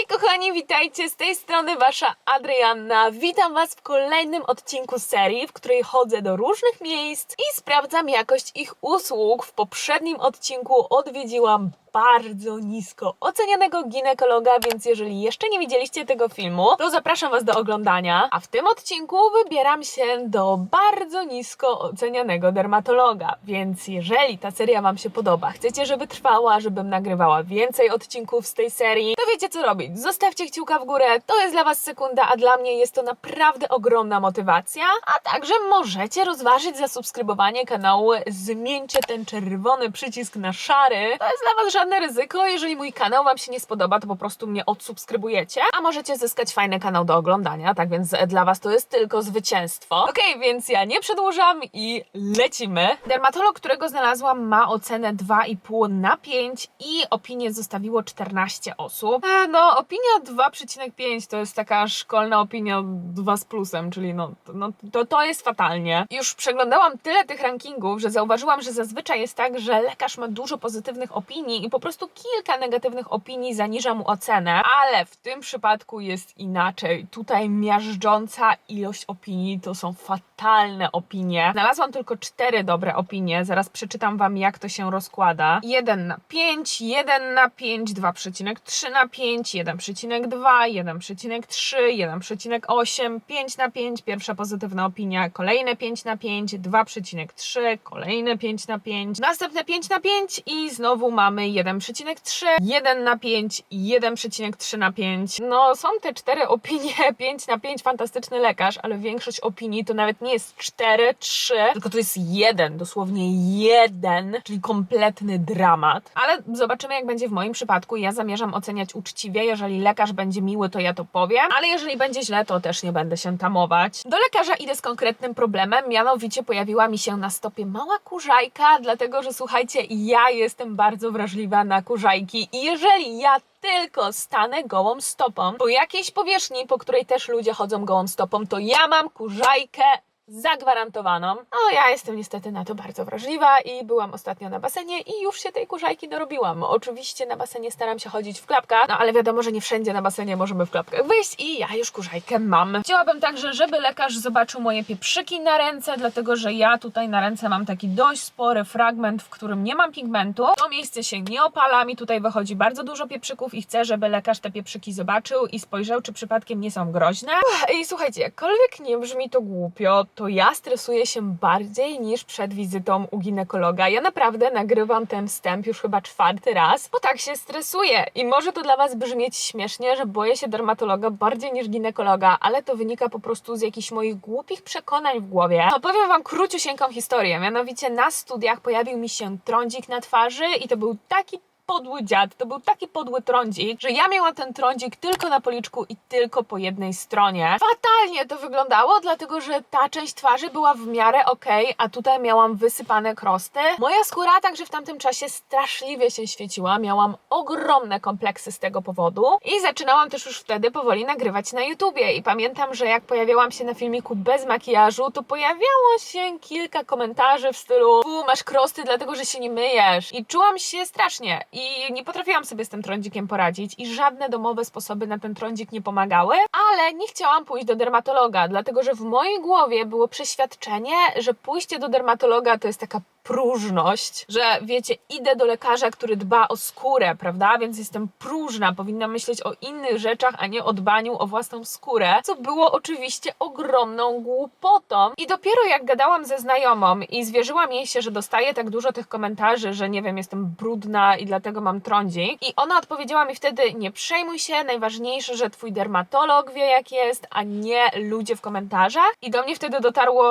Hej kochani, witajcie, z tej strony wasza Adrianna. Witam was w kolejnym odcinku serii, w której chodzę do różnych miejsc i sprawdzam jakość ich usług. W poprzednim odcinku odwiedziłam bardzo nisko ocenianego ginekologa, więc jeżeli jeszcze nie widzieliście tego filmu, to zapraszam was do oglądania. A w tym odcinku wybieram się do bardzo nisko ocenianego dermatologa, więc jeżeli ta seria wam się podoba, chcecie, żeby trwała, żebym nagrywała więcej odcinków z tej serii, to wiecie co robić. Zostawcie kciuka w górę, to jest dla was sekunda, a dla mnie jest to naprawdę ogromna motywacja, a także możecie rozważyć zasubskrybowanie kanału, zmieńcie ten czerwony przycisk na szary. To jest dla was żadne ryzyko, jeżeli mój kanał wam się nie spodoba, to po prostu mnie odsubskrybujecie, a możecie zyskać fajny kanał do oglądania, tak więc dla was to jest tylko zwycięstwo. Okej, więc ja nie przedłużam i lecimy. Dermatolog, którego znalazłam ma ocenę 2,5 na 5 i opinię zostawiło 14 osób. E, no, opinia 2,5 to jest taka szkolna opinia 2 z plusem, czyli no, no to, to jest fatalnie. Już przeglądałam tyle tych rankingów, że zauważyłam, że zazwyczaj jest tak, że lekarz ma dużo pozytywnych opinii i po prostu kilka negatywnych opinii zaniża mu ocenę, ale w tym przypadku jest inaczej. Tutaj miażdżąca ilość opinii to są fatalne opinie. Znalazłam tylko cztery dobre opinie, zaraz przeczytam wam jak to się rozkłada. 1 na 5, 1 na 5, 2,3 na 5, 1,2, 1,3, 1,8, 5 na 5, pierwsza pozytywna opinia, kolejne 5 na 5, 2,3, kolejne 5 na 5, następne 5 na 5 i znowu mamy 1,3, 1 na 5 i 1,3 na 5. No są te cztery opinie, 5 na 5, fantastyczny lekarz, ale większość opinii to nawet nie jest 4, 3, tylko to jest jeden, dosłownie jeden, czyli kompletny dramat. Ale zobaczymy jak będzie w moim przypadku. Ja zamierzam oceniać uczciwie, jeżeli lekarz będzie miły, to ja to powiem, ale jeżeli będzie źle, to też nie będę się tamować. Do lekarza idę z konkretnym problemem, mianowicie pojawiła mi się na stopie mała kurzajka, dlatego że słuchajcie, ja jestem bardzo wrażliwa na kurzajki. I jeżeli ja tylko stanę gołą stopą po jakiejś powierzchni, po której też ludzie chodzą gołą stopą, to ja mam kurzajkę zagwarantowaną. No ja jestem niestety na to bardzo wrażliwa i byłam ostatnio na basenie i już się tej kurzajki dorobiłam. Oczywiście na basenie staram się chodzić w klapkach, no ale wiadomo, że nie wszędzie na basenie możemy w klapkach wyjść i ja już kurzajkę mam. Chciałabym także, żeby lekarz zobaczył moje pieprzyki na ręce, dlatego że ja tutaj na ręce mam taki dość spory fragment, w którym nie mam pigmentu. To miejsce się nie opala, mi tutaj wychodzi bardzo dużo pieprzyków i chcę, żeby lekarz te pieprzyki zobaczył i spojrzał, czy przypadkiem nie są groźne. Uch, I słuchajcie, jakkolwiek nie brzmi to głupio, to ja stresuję się bardziej niż przed wizytą u ginekologa. Ja naprawdę nagrywam ten wstęp już chyba czwarty raz, bo tak się stresuję. I może to dla Was brzmieć śmiesznie, że boję się dermatologa bardziej niż ginekologa, ale to wynika po prostu z jakichś moich głupich przekonań w głowie. Opowiem Wam króciusieńką historię. Mianowicie na studiach pojawił mi się trądzik na twarzy i to był taki podły dziad, to był taki podły trądzik, że ja miałam ten trądzik tylko na policzku i tylko po jednej stronie. Fatalnie to wyglądało, dlatego że ta część twarzy była w miarę okej, a tutaj miałam wysypane krosty. Moja skóra także w tamtym czasie straszliwie się świeciła, miałam ogromne kompleksy z tego powodu. I zaczynałam też już wtedy powoli nagrywać na YouTubie. I pamiętam, że jak pojawiałam się na filmiku bez makijażu, to pojawiało się kilka komentarzy w stylu "U, masz krosty dlatego, że się nie myjesz i czułam się strasznie. I nie potrafiłam sobie z tym trądzikiem poradzić i żadne domowe sposoby na ten trądzik nie pomagały, ale nie chciałam pójść do dermatologa, dlatego że w mojej głowie było przeświadczenie, że pójście do dermatologa to jest taka próżność, że wiecie, idę do lekarza, który dba o skórę, prawda? Więc jestem próżna, powinnam myśleć o innych rzeczach, a nie o dbaniu o własną skórę, co było oczywiście ogromną głupotą. I dopiero jak gadałam ze znajomą i zwierzyłam jej się, że dostaję tak dużo tych komentarzy, że nie wiem, jestem brudna i dlatego mam trądzik. I ona odpowiedziała mi wtedy, nie przejmuj się, najważniejsze, że twój dermatolog wie jak jest, a nie ludzie w komentarzach. I do mnie wtedy dotarło,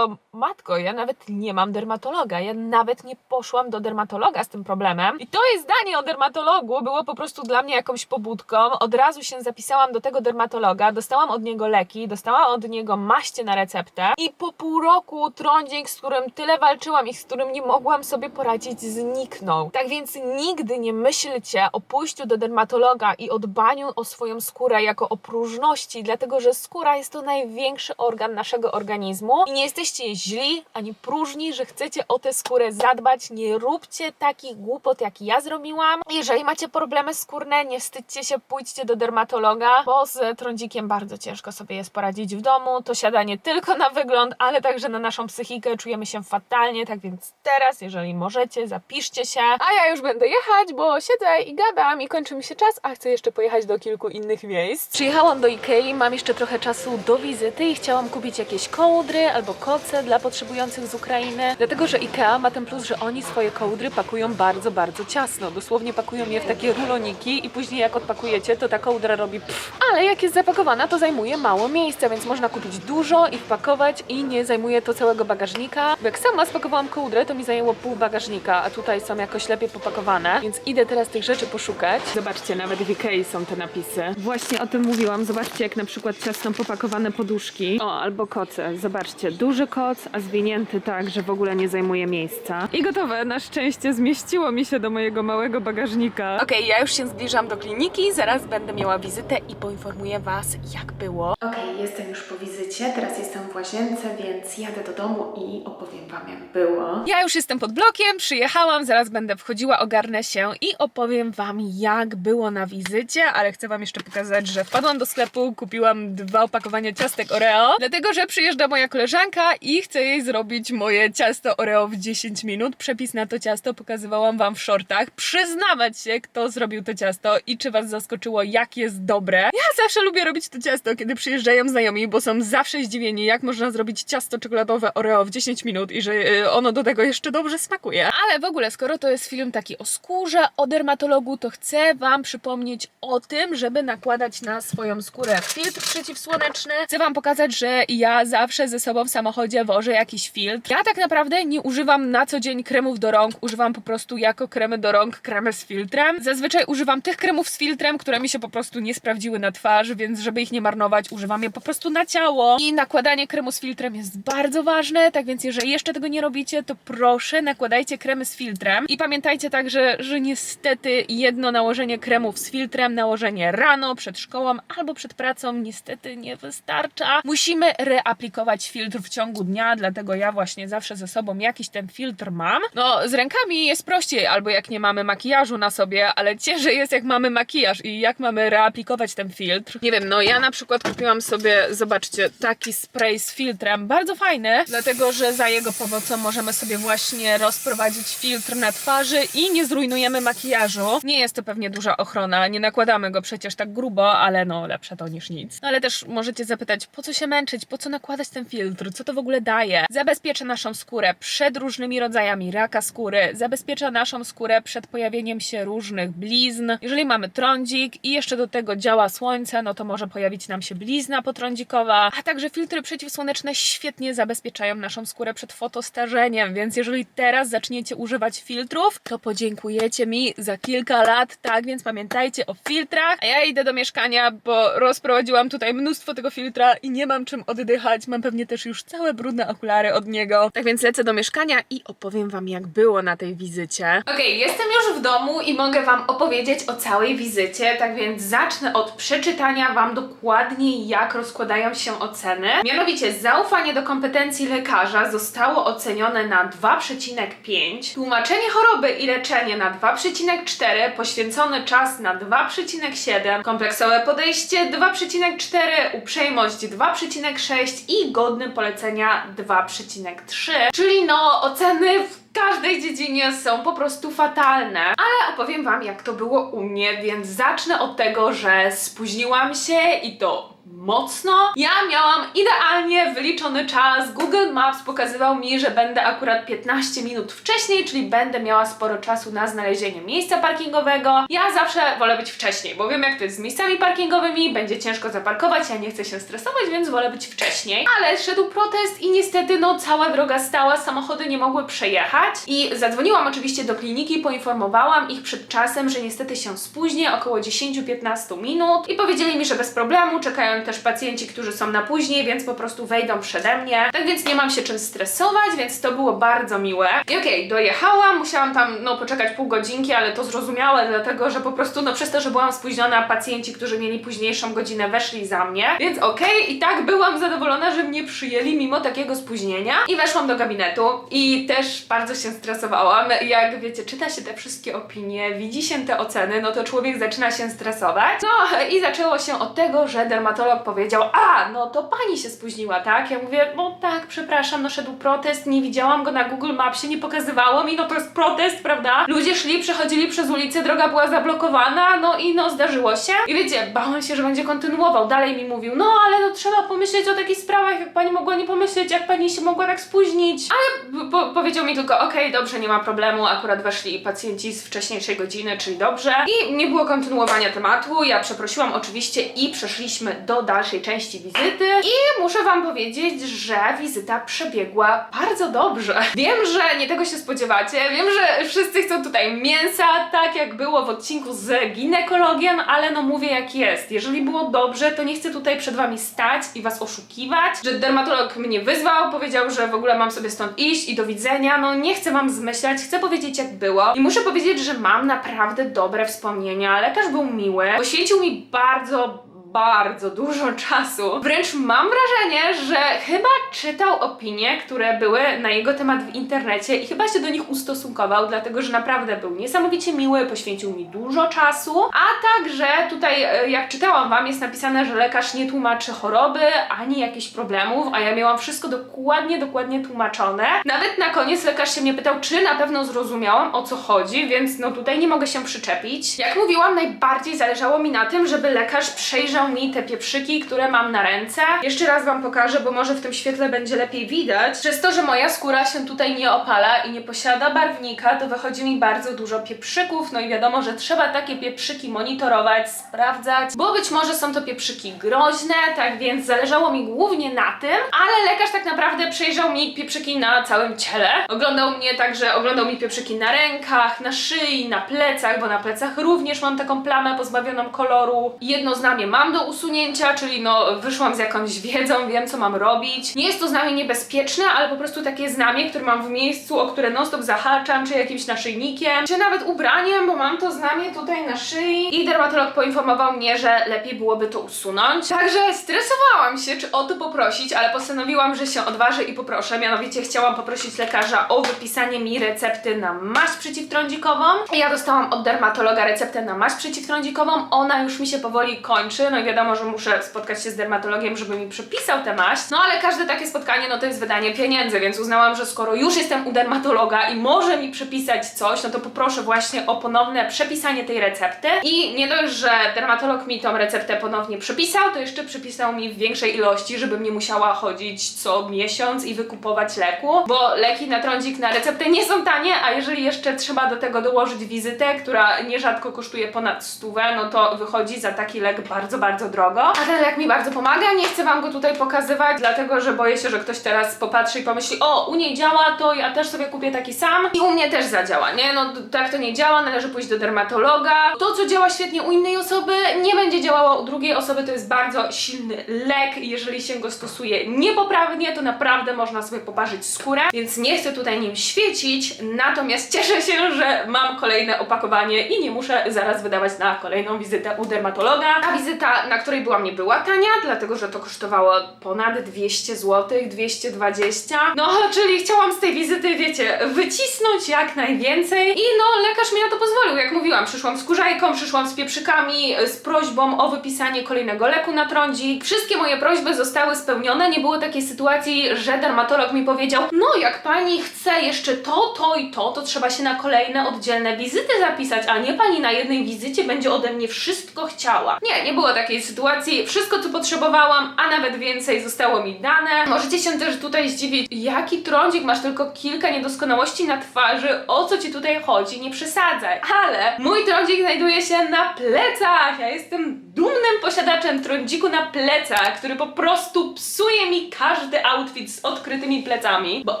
matko, ja nawet nie mam dermatologa, ja nawet nie poszłam do dermatologa z tym problemem. I to jest zdanie o dermatologu było po prostu dla mnie jakąś pobudką. Od razu się zapisałam do tego dermatologa, dostałam od niego leki, dostałam od niego maście na receptę i po pół roku trądzik, z którym tyle walczyłam i z którym nie mogłam sobie poradzić, zniknął. Tak więc nigdy nie myślcie o pójściu do dermatologa i o dbaniu o swoją skórę jako o próżności, dlatego że skóra jest to największy organ naszego organizmu i nie jesteście źli ani próżni, że chcecie o tę skórę skórę zadbać. Nie róbcie takich głupot, jak ja zrobiłam. Jeżeli macie problemy skórne, nie wstydźcie się, pójdźcie do dermatologa, bo z trądzikiem bardzo ciężko sobie jest poradzić w domu. To siada nie tylko na wygląd, ale także na naszą psychikę. Czujemy się fatalnie, tak więc teraz, jeżeli możecie, zapiszcie się. A ja już będę jechać, bo siedzę i gadam i kończy mi się czas, a chcę jeszcze pojechać do kilku innych miejsc. Przyjechałam do Ikei, mam jeszcze trochę czasu do wizyty i chciałam kupić jakieś kołdry albo koce dla potrzebujących z Ukrainy, dlatego że Ikea ma ten plus, że oni swoje kołdry pakują bardzo, bardzo ciasno. Dosłownie pakują je w takie ruloniki i później jak odpakujecie, to ta kołdra robi pff. Ale jak jest zapakowana, to zajmuje mało miejsca, więc można kupić dużo i wpakować i nie zajmuje to całego bagażnika. Jak sama spakowałam kołdrę, to mi zajęło pół bagażnika, a tutaj są jakoś lepiej popakowane, więc idę teraz tych rzeczy poszukać. Zobaczcie, nawet w Ikei są te napisy. Właśnie o tym mówiłam. Zobaczcie, jak na przykład ciasno popakowane poduszki. O, albo koce. Zobaczcie, duży koc, a zwinięty tak, że w ogóle nie zajmuje miejsca. I gotowe, na szczęście zmieściło mi się do mojego małego bagażnika. Okej, ja już się zbliżam do kliniki, zaraz będę miała wizytę i poinformuję Was, jak było. Okej, jestem już po wizycie, teraz jestem w łazience, więc jadę do domu i opowiem Wam, jak było. Ja już jestem pod blokiem, przyjechałam, zaraz będę wchodziła, ogarnę się i opowiem Wam, jak było na wizycie, ale chcę Wam jeszcze pokazać, że wpadłam do sklepu, kupiłam dwa opakowania ciastek Oreo, dlatego, że przyjeżdża moja koleżanka i chcę jej zrobić moje ciasto Oreo w 10 minut. Przepis na to ciasto pokazywałam Wam w shortach. Przyznawać się, kto zrobił to ciasto i czy Was zaskoczyło, jak jest dobre. Ja zawsze lubię robić to ciasto, kiedy przyjeżdżają znajomi, bo są zawsze zdziwieni, jak można zrobić ciasto czekoladowe Oreo w 10 minut i że y, ono do tego jeszcze dobrze smakuje. Ale w ogóle, skoro to jest film taki o skórze, o dermatologu, to chcę Wam przypomnieć o tym, żeby nakładać na swoją skórę filtr przeciwsłoneczny. Chcę Wam pokazać, że ja zawsze ze sobą w samochodzie wożę jakiś filtr. Ja tak naprawdę nie używam na co dzień kremów do rąk, używam po prostu jako kremy do rąk kremy z filtrem. Zazwyczaj używam tych kremów z filtrem, które mi się po prostu nie sprawdziły na twarz, więc żeby ich nie marnować, używam je po prostu na ciało. I nakładanie kremu z filtrem jest bardzo ważne, tak więc jeżeli jeszcze tego nie robicie, to proszę nakładajcie kremy z filtrem. I pamiętajcie także, że niestety jedno nałożenie kremów z filtrem, nałożenie rano, przed szkołą albo przed pracą niestety nie wystarcza. Musimy reaplikować filtr w ciągu dnia, dlatego ja właśnie zawsze ze sobą jakiś ten filtr mam. No, z rękami jest prościej, albo jak nie mamy makijażu na sobie, ale ciężej jest jak mamy makijaż i jak mamy reaplikować ten filtr. Nie wiem, no ja na przykład kupiłam sobie, zobaczcie, taki spray z filtrem, bardzo fajny, dlatego że za jego pomocą możemy sobie właśnie rozprowadzić filtr na twarzy i nie zrujnujemy makijażu. Nie jest to pewnie duża ochrona, nie nakładamy go przecież tak grubo, ale no lepsze to niż nic. No ale też możecie zapytać, po co się męczyć, po co nakładać ten filtr, co to w ogóle daje? Zabezpiecza naszą skórę przed różnymi rodzajami raka skóry, zabezpiecza naszą skórę przed pojawieniem się różnych blizn. Jeżeli mamy trądzik i jeszcze do tego działa słońce, no to może pojawić nam się blizna potrądzikowa, a także filtry przeciwsłoneczne świetnie zabezpieczają naszą skórę przed fotostarzeniem, więc jeżeli teraz zaczniecie używać filtrów, to podziękujecie mi za kilka lat, tak więc pamiętajcie o filtrach. A ja idę do mieszkania, bo rozprowadziłam tutaj mnóstwo tego filtra i nie mam czym oddychać. Mam pewnie też już całe brudne okulary od niego. Tak więc lecę do mieszkania i opowiem wam jak było na tej wizycie. Okej, jestem już w domu i mogę wam opowiedzieć o całej wizycie, tak więc zacznę od przeczytania wam dokładnie jak rozkładają się oceny. Mianowicie zaufanie do kompetencji lekarza zostało ocenione na 2,5, tłumaczenie choroby i leczenie na 2,4, poświęcony czas na 2,7, kompleksowe podejście 2,4, uprzejmość 2,6 i godny polecenia 2,3. Czyli no oceny w każdej dziedzinie są po prostu fatalne. Ale opowiem Wam, jak to było u mnie, więc zacznę od tego, że spóźniłam się i to mocno. Ja miałam idealnie wyliczony czas. Google Maps pokazywał mi, że będę akurat 15 minut wcześniej, czyli będę miała sporo czasu na znalezienie miejsca parkingowego. Ja zawsze wolę być wcześniej, bo wiem jak to jest z miejscami parkingowymi, będzie ciężko zaparkować, ja nie chcę się stresować, więc wolę być wcześniej. Ale szedł protest i niestety no cała droga stała, samochody nie mogły przejechać i zadzwoniłam oczywiście do kliniki, poinformowałam ich przed czasem, że niestety się spóźnię, około 10-15 minut i powiedzieli mi, że bez problemu, czekają też pacjenci, którzy są na później, więc po prostu wejdą przede mnie. Tak więc nie mam się czym stresować, więc to było bardzo miłe. I okej, dojechałam, musiałam tam no poczekać pół godzinki, ale to zrozumiałe, dlatego że po prostu no przez to, że byłam spóźniona, pacjenci, którzy mieli późniejszą godzinę weszli za mnie. Więc okej, i tak byłam zadowolona, że mnie przyjęli mimo takiego spóźnienia. I weszłam do gabinetu i też bardzo się stresowałam. Jak wiecie, czyta się te wszystkie opinie, widzi się te oceny, no to człowiek zaczyna się stresować. No i zaczęło się od tego, że dermatolog powiedział: A, no to pani się spóźniła, tak? Ja mówię: No tak, przepraszam, no szedł protest, nie widziałam go na Google Mapsie, nie pokazywało mi, no to jest protest, prawda? Ludzie szli, przechodzili przez ulicę, droga była zablokowana, no i no zdarzyło się. I wiecie, bałam się, że będzie kontynuował. Dalej mi mówił: No ale no trzeba pomyśleć o takich sprawach, jak pani mogła nie pomyśleć, jak pani się mogła tak spóźnić. Ale po powiedział mi tylko: Okej, dobrze, nie ma problemu, akurat weszli pacjenci z wcześniejszej godziny, czyli dobrze. I nie było kontynuowania tematu. Ja przeprosiłam oczywiście i przeszliśmy do dalszej części wizyty. I muszę Wam powiedzieć, że wizyta przebiegła bardzo dobrze. Wiem, że nie tego się spodziewacie. Wiem, że wszyscy chcą tutaj mięsa, tak jak było w odcinku z ginekologiem, ale no mówię jak jest. Jeżeli było dobrze, to nie chcę tutaj przed Wami stać i Was oszukiwać, że dermatolog mnie wyzwał, powiedział, że w ogóle mam sobie stąd iść i do widzenia. No nie chcę Wam zmyślać, chcę powiedzieć jak było. I muszę powiedzieć, że mam naprawdę dobre wspomnienia. Lekarz był miły, poświęcił mi bardzo bardzo dużo czasu. Wręcz mam wrażenie, że chyba czytał opinie, które były na jego temat w internecie i chyba się do nich ustosunkował, dlatego że naprawdę był niesamowicie miły, poświęcił mi dużo czasu. A także tutaj, e, jak czytałam Wam, jest napisane, że lekarz nie tłumaczy choroby ani jakichś problemów, a ja miałam wszystko dokładnie, dokładnie tłumaczone. Nawet na koniec lekarz się mnie pytał, czy na pewno zrozumiałam o co chodzi, więc no tutaj nie mogę się przyczepić. Jak mówiłam, najbardziej zależało mi na tym, żeby lekarz przejrzał mi te pieprzyki, które mam na ręce. Jeszcze raz Wam pokażę, bo może w tym świetle będzie lepiej widać. Przez to, że moja skóra się tutaj nie opala i nie posiada barwnika, to wychodzi mi bardzo dużo pieprzyków, no i wiadomo, że trzeba takie pieprzyki monitorować, sprawdzać, bo być może są to pieprzyki groźne, tak więc zależało mi głównie na tym, ale lekarz tak naprawdę przejrzał mi pieprzyki na całym ciele. Oglądał mnie także, oglądał mi pieprzyki na rękach, na szyi, na plecach, bo na plecach również mam taką plamę pozbawioną koloru. Jedno znamie mam do usunięcia, czyli no wyszłam z jakąś wiedzą, wiem co mam robić. Nie jest to znamie niebezpieczne, ale po prostu takie znamie, które mam w miejscu, o które non stop zahaczam, czy jakimś naszyjnikiem, czy nawet ubraniem, bo mam to znamie tutaj na szyi. I dermatolog poinformował mnie, że lepiej byłoby to usunąć. Także stresowałam się, czy o to poprosić, ale postanowiłam, że się odważę i poproszę. Mianowicie chciałam poprosić lekarza o wypisanie mi recepty na maść przeciwtrądzikową. Ja dostałam od dermatologa receptę na maść przeciwtrądzikową. Ona już mi się powoli kończy, no i wiadomo, że muszę spotkać się z dermatologiem, żeby mi przepisał tę maść. No ale każde takie spotkanie, no to jest wydanie pieniędzy, więc uznałam, że skoro już jestem u dermatologa i może mi przepisać coś, no to poproszę właśnie o ponowne przepisanie tej recepty. I nie dość, że dermatolog mi tą receptę ponownie przepisał, to jeszcze przepisał mi w większej ilości, żebym nie musiała chodzić co miesiąc i wykupować leku, bo leki na trądzik na receptę nie są tanie, a jeżeli jeszcze trzeba do tego dołożyć wizytę, która nierzadko kosztuje ponad stówę, no to wychodzi za taki lek bardzo, bardzo drogo. A ten lek mi bardzo pomaga, nie chcę Wam go tutaj pokazywać, dlatego że boję się, że ktoś teraz popatrzy i pomyśli, o, u niej działa, to ja też sobie kupię taki sam i u mnie też zadziała, nie? No tak to nie działa, należy pójść do dermatologa. To, co działa świetnie u innej osoby, nie będzie działało u drugiej osoby, to jest bardzo silny lek jeżeli się go stosuje niepoprawnie, to naprawdę można sobie poparzyć skórę, więc nie chcę tutaj nim świecić, natomiast cieszę się, że mam kolejne opakowanie i nie muszę zaraz wydawać na kolejną wizytę u dermatologa. Ta wizyta, na której byłam, nie była tania, dlatego że to kosztowało ponad 200 zł, 220. No, czyli chciałam z tej wizyty, wiecie, wycisnąć jak najwięcej i no, lekarz mi na to pozwolił. Jak mówiłam, przyszłam z kurzajką, przyszłam z pieprzykami, z prośbą o wypisanie kolejnego leku na trądzik. Wszystkie moje prośby zostały spełnione, nie było takiej sytuacji, że dermatolog mi powiedział, no jak pani chce jeszcze to, to i to, to trzeba się na kolejne oddzielne wizyty zapisać, a nie pani na jednej wizycie będzie ode mnie wszystko chciała. Nie, nie było takiej sytuacji. Wszystko, co potrzebowałam, a nawet więcej zostało mi dane. Możecie się też tutaj zdziwić, jaki trądzik, masz tylko kilka niedoskonałości na twarzy, o co ci tutaj chodzi, nie przesadzaj. Ale mój trądzik znajduje się na plecach, ja jestem ogromnym posiadaczem trądziku na plecach, który po prostu psuje mi każdy outfit z odkrytymi plecami. Bo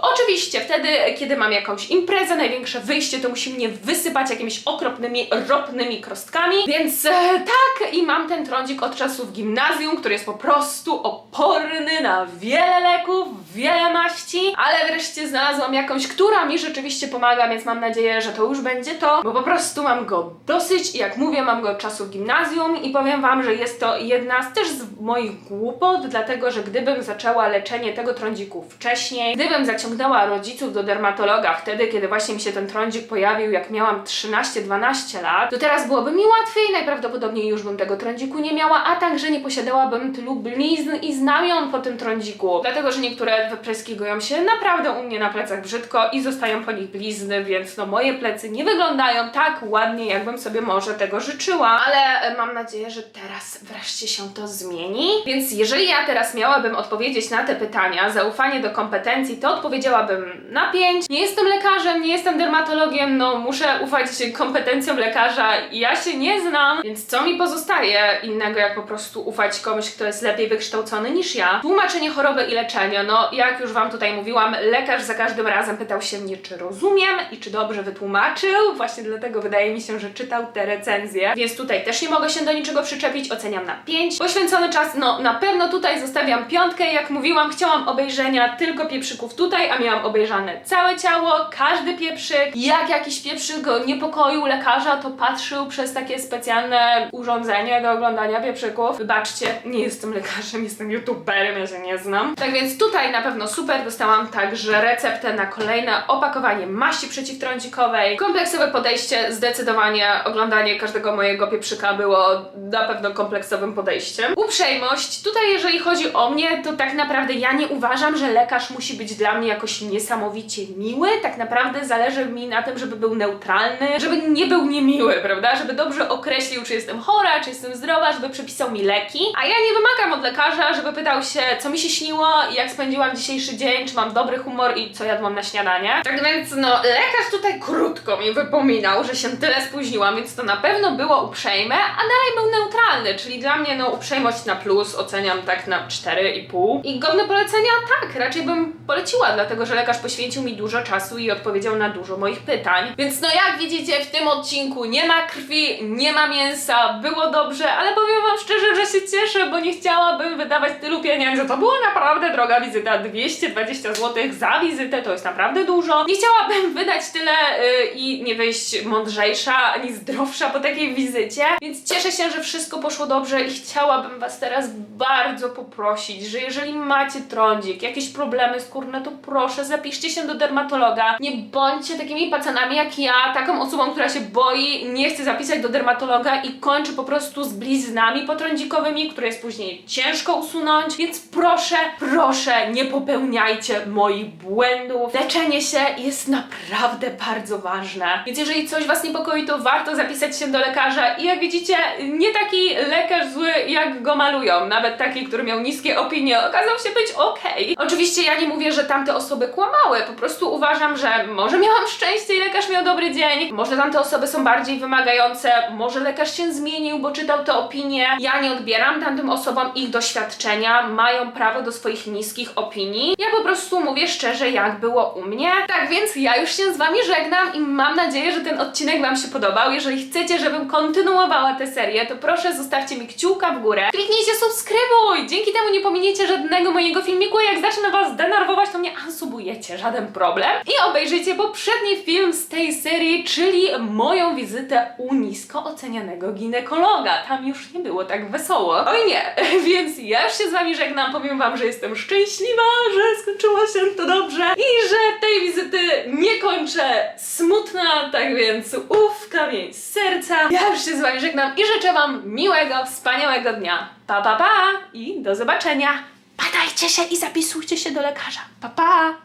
oczywiście wtedy, kiedy mam jakąś imprezę, największe wyjście, to musi mnie wysypać jakimiś okropnymi, ropnymi krostkami. Więc e, tak, i mam ten trądzik od czasów gimnazjum, który jest po prostu oporny na wiele leków, wiele maści, ale wreszcie znalazłam jakąś, która mi rzeczywiście pomaga, więc mam nadzieję, że to już będzie to, bo po prostu mam go dosyć i jak mówię, mam go od czasów gimnazjum i powiem Wam, że jest to jedna z też z moich głupot, dlatego że gdybym zaczęła leczenie tego trądziku wcześniej, gdybym zaciągnęła rodziców do dermatologa wtedy, kiedy właśnie mi się ten trądzik pojawił, jak miałam 13-12 lat, to teraz byłoby mi łatwiej, najprawdopodobniej już bym tego trądziku nie miała, a także nie posiadałabym tylu blizn i znamion po tym trądziku. Dlatego, że niektóre wypryskigują się naprawdę u mnie na plecach brzydko i zostają po nich blizny, więc no moje plecy nie wyglądają tak ładnie, jakbym sobie może tego życzyła, ale e, mam nadzieję, że teraz wreszcie się to zmieni. Więc jeżeli ja teraz miałabym odpowiedzieć na te pytania, zaufanie do kompetencji, to odpowiedziałabym na 5. Nie jestem lekarzem, nie jestem dermatologiem, no muszę ufać kompetencjom lekarza ja się nie znam, więc co mi pozostaje innego jak po prostu ufać komuś, kto jest lepiej wykształcony niż ja. Tłumaczenie choroby i leczenie, no jak już Wam tutaj mówiłam, lekarz za każdym razem pytał się mnie, czy rozumiem i czy dobrze wytłumaczył, właśnie dlatego wydaje mi się, że czytał te recenzje, więc tutaj też nie mogę się do niczego przyczepić, oceniam na 5. Poświęcony czas, no na pewno tutaj zostawiam piątkę, jak mówiłam, chciałam obejrzenia tylko pieprzyków tutaj, a miałam obejrzane całe ciało, każdy pieprzyk, jak jakiś pieprzyk niepokoił lekarza, to patrzył przez takie specjalne urządzenie do oglądania pieprzyków. Wybaczcie, nie jestem lekarzem, jestem youtuberem, ja się nie znam. Tak więc tutaj na pewno super, dostałam także receptę na kolejne opakowanie maści przeciwtrądzikowej. Kompleksowe podejście, zdecydowanie oglądanie każdego mojego pieprzyka było na pewno kompleksowym podejściem. Uprzejmość, tutaj jeżeli chodzi o mnie, to tak naprawdę ja nie uważam, że lekarz musi być dla mnie jakoś niesamowicie miły. Tak naprawdę zależy mi na tym, żeby był neutralny, żeby nie był niemiły, prawda? Żeby dobrze określił, czy jestem chora, czy jestem zdrowa, żeby przepisał mi leki. A ja nie wymagam od lekarza, żeby pytał się, co mi się śniło, jak spędziłam dzisiejszy dzień, czy mam dobry humor i co jadłam na śniadanie. Tak więc, no, lekarz tutaj krótko mi wypominał, że się tyle spóźniłam, więc to na pewno było uprzejme, a dalej był neutralny, czyli dla mnie, no, uprzejmość na plus oceniam tak na 4,5. I godne polecenia? Tak, raczej bym poleciła, dlatego że lekarz poświęcił mi dużo czasu i odpowiedział na dużo moich pytań. Więc no jak widzicie, w tym odcinku nie ma krwi, nie ma mięsa, było dobrze, ale powiem wam szczerze, że się cieszę, bo nie chciałabym wydawać tylu pieniędzy. To była naprawdę droga wizyta, 220 zł za wizytę, to jest naprawdę dużo. Nie chciałabym wydać tyle y, i nie wyjść mądrzejsza ani zdrowsza po takiej wizycie, więc cieszę się, że wszystko poszło dobrze i chciałabym was teraz bardzo poprosić, że jeżeli macie trądzik, jakieś problemy skórne, to proszę zapiszcie się do dermatologa. Nie bądźcie takimi pacanami jak ja, taką osobą, która się boi, nie chce zapisać do dermatologa i kończy po prostu z bliznami potrądzikowymi, które jest później ciężko usunąć. Więc proszę, proszę, nie popełniajcie moich błędów. Leczenie się jest naprawdę bardzo ważne. Więc jeżeli coś was niepokoi, to warto zapisać się do lekarza i jak widzicie, nie taki lekarz zły, jak go malują. Nawet taki, który miał niskie opinie, okazał się być okej. Oczywiście ja nie mówię, że tamte osoby kłamały, po prostu uważam, że może miałam szczęście i lekarz miał dobry dzień, może tamte osoby są bardziej wymagające, może lekarz się zmienił, bo czytał te opinie. Ja nie odbieram tamtym osobom ich doświadczenia, mają prawo do swoich niskich opinii. Ja po prostu mówię szczerze, jak było u mnie. Tak więc ja już się z wami żegnam i mam nadzieję, że ten odcinek wam się podobał. Jeżeli chcecie, żebym kontynuowała tę serię, to proszę zostawcie mi kciuka w górę. Kliknijcie subskrybuj! Dzięki temu nie pominiecie żadnego mojego filmiku, jak zacznę was denerwować, to mnie unsubujecie, żaden problem. I obejrzyjcie poprzedni film z tej serii, czyli moją wizytę u nisko ocenianego ginekologa. Tam już nie było tak wesoło. Oj nie, więc ja już się z wami żegnam, powiem wam, że jestem szczęśliwa, że skończyło się to dobrze i że tej wizyty nie kończę smutna, tak więc uff, kamień z serca. Ja już się z wami żegnam i życzę wam miłego, wspaniałego dnia. Pa, pa, pa i do zobaczenia. Badajcie się i zapisujcie się do lekarza. Pa, pa!